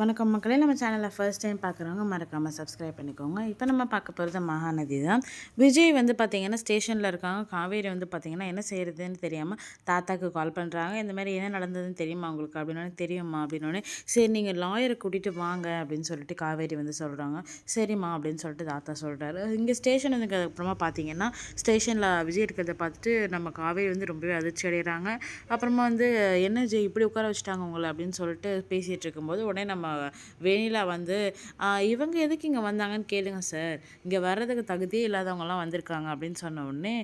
வணக்கம் மக்களே நம்ம சேனலில் ஃபர்ஸ்ட் டைம் பார்க்குறவங்க மறக்காமல் சப்ஸ்கிரைப் பண்ணிக்கோங்க. இப்போ நம்ம பார்க்க போகிறது மகாநதி தான். விஜய் வந்து பார்த்திங்கன்னா ஸ்டேஷனில் இருக்காங்க. காவேரி வந்து பார்த்திங்கன்னா என்ன செய்கிறதுன்னு தெரியாமல் தாத்தாக்கு கால் பண்ணுறாங்க இந்த மாதிரி என்ன நடந்ததுன்னு தெரியுமா உங்களுக்கு? அப்படின்னு தெரியுமா அப்படின்னோடனே சரி நீங்கள் லாயரை கூட்டிகிட்டு வாங்க அப்படின்னு சொல்லிட்டு காவேரி வந்து சொல்கிறாங்க சரிம்மா அப்படின்னு சொல்லிட்டு தாத்தா சொல்கிறாரு இங்கே ஸ்டேஷன் வந்து அப்புறமா பார்த்தீங்கன்னா ஸ்டேஷனில் விஜய் இருக்கிறத பார்த்துட்டு நம்ம காவேரி வந்து ரொம்பவே அதிர்ச்சி அடைகிறாங்க அப்புறமா வந்து என்ன ஜெய் இப்படி உட்கார வச்சுட்டாங்க உங்களை? அப்படின்னு சொல்லிட்டு பேசிகிட்டு இருக்கும்போது உடனே நம்ம வேணிலா வந்து இவங்க எதுக்கு இங்கே வந்தாங்கன்னு கேளுங்க சார். இங்கே வர்றதுக்கு தகுதியே இல்லாதவங்கலாம் வந்திருக்காங்க. அப்படின்னு சொன்ன உடனே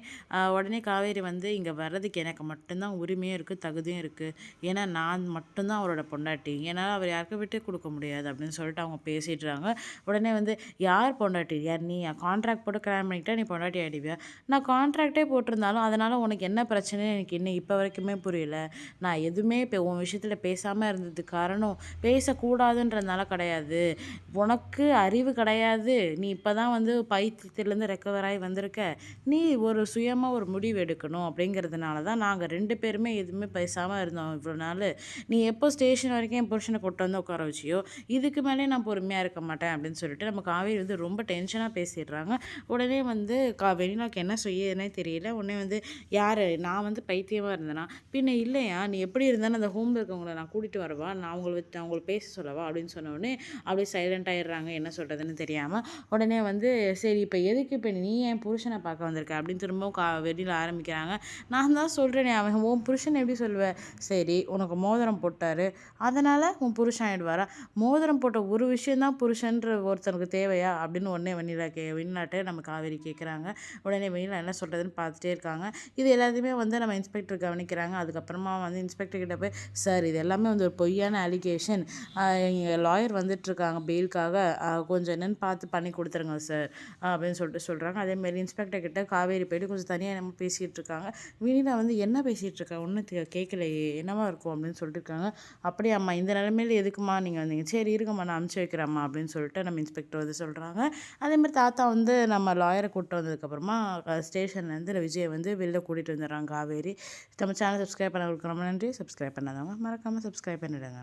உடனே காவேரி வந்து இங்கே வர்றதுக்கு எனக்கு மட்டும்தான் உரிமையும் இருக்குது தகுதியும் இருக்குது ஏன்னா நான் மட்டும்தான் அவரோட பொண்டாட்டி. ஏன்னா அவர் யாருக்கும் விட்டு கொடுக்க முடியாது. அப்படின்னு சொல்லிட்டு அவங்க பேசிடுறாங்க. உடனே வந்து யார் பொண்டாட்டி? யார் நீ? கான்ட்ராக்ட் போட்டு கல்யாணம் பண்ணிக்கிட்டா நீ பொண்டாட்டி ஆகிடுவியா நான் கான்ட்ராக்டே போட்டிருந்தாலும் அதனால் உனக்கு என்ன பிரச்சனை எனக்கு இன்னும் இப்போ வரைக்குமே புரியல. நான் எதுவுமே இப்போ உன் விஷயத்தில் பேசாமல் இருந்ததுக்கு காரணம் பேசக்கூடாது கூடாதுன்றதுனால கிடையாது. உனக்கு அறிவு கிடையாது. நீ இப்போ தான் வந்து பைத்தியத்துலேருந்து ரெக்கவர் ஆகி வந்திருக்க. நீ ஒரு சுயமாக ஒரு முடிவு எடுக்கணும் அப்படிங்கிறதுனால தான் நாங்கள் ரெண்டு பேருமே எதுவுமே பேசாமல் இருந்தோம் இவ்வளோ நாள். நீ எப்போ ஸ்டேஷன் வரைக்கும் என் புருஷனை கொண்டு வந்து உட்கார வச்சியோ இதுக்கு மேலே நான் பொறுமையாக இருக்க மாட்டேன் அப்படின்னு சொல்லிட்டு நம்ம காவேரி வந்து ரொம்ப டென்ஷனாக பேசிடுறாங்க. உடனே வந்து கா வெளிநாக்கு என்ன செய்யனே தெரியல. உடனே வந்து யார்? நான் வந்து பைத்தியமாக இருந்தேனா? பின்ன இல்லையா? நீ எப்படி இருந்தாலும் அந்த ஹோமில் இருக்கவங்களை நான் கூட்டிகிட்டு வரவா? நான் அவங்களை அவங்கள பேச சொல்லவா அப்படின்னு சொன்னோடனே அப்படியே சைலண்ட் ஆகிடுறாங்க என்ன சொல்கிறதுன்னு தெரியாமல் உடனே வந்து சரி இப்போ எதுக்கு இப்போ நீ என் புருஷனை பார்க்க வந்திருக்க? அப்படின்னு திரும்பவும் கா வெளியில் ஆரம்பிக்கிறாங்க. நான் தான் சொல்கிறேனே அவன் உன் புருஷன் எப்படி சொல்லுவேன் சரி உனக்கு மோதிரம் போட்டார். அதனால் உன் புருஷன் ஆகிடுவாரா மோதிரம் போட்ட ஒரு விஷயந்தான் புருஷன்ற ஒருத்தனுக்கு தேவையா? அப்படின்னு உடனே வெண்ணிலா கே வெண்ணிலாட்டை நம்ம காவேரி கேட்குறாங்க உடனே வெண்ணிலா என்ன சொல்கிறதுன்னு பார்த்துட்டே இருக்காங்க. இது எல்லாத்தையுமே வந்து நம்ம இன்ஸ்பெக்டர் கவனிக்கிறாங்க. அதுக்கப்புறமா வந்து இன்ஸ்பெக்டர் கிட்ட போய் சார் இது எல்லாமே வந்து ஒரு பொய்யான அலிகேஷன் இங்கே லாயர் வந்துட்டுருக்காங்க பெயிலுக்காக கொஞ்சம் என்னென்னு பார்த்து பண்ணி கொடுத்துருங்க சார் அப்படின்னு சொல்லிட்டு சொல்கிறாங்க அதேமாரி இன்ஸ்பெக்டர் கிட்ட காவேரி போயிட்டு கொஞ்சம் தனியாக நம்ம பேசிகிட்டு இருக்காங்க. வினிதா வந்து என்ன பேசிகிட்டு இருக்கா? ஒன்றும் கேட்கலையே என்னவா இருக்கும் அப்படின்னு சொல்லிட்டு இருக்காங்க. அப்படியாம்மா இந்த நிலமையில எதுக்குமா நீங்கள் வந்தீங்க? சரி இருக்கம்மா நான் அனுப்பிச்சி வைக்கிறேம்மா அப்படின்னு சொல்லிட்டு நம்ம இன்ஸ்பெக்டர் வந்து சொல்கிறாங்க அதேமாதிரி தாத்தா வந்து நம்ம லாயரை கூப்பிட்டு வந்ததுக்கப்புறமா ஸ்டேஷன்லேருந்து விஜய் வந்து வெளில கூட்டிகிட்டு வந்துடுறாங்க காவேரி. நம்ம சேனல் சப்ஸ்கிரைப் பண்ண கொடுக்குறோம் நன்றி. சப்ஸ்கிரைப் பண்ணாதவங்க மறக்காமல் சப்ஸ்கிரைப் பண்ணிவிடுங்க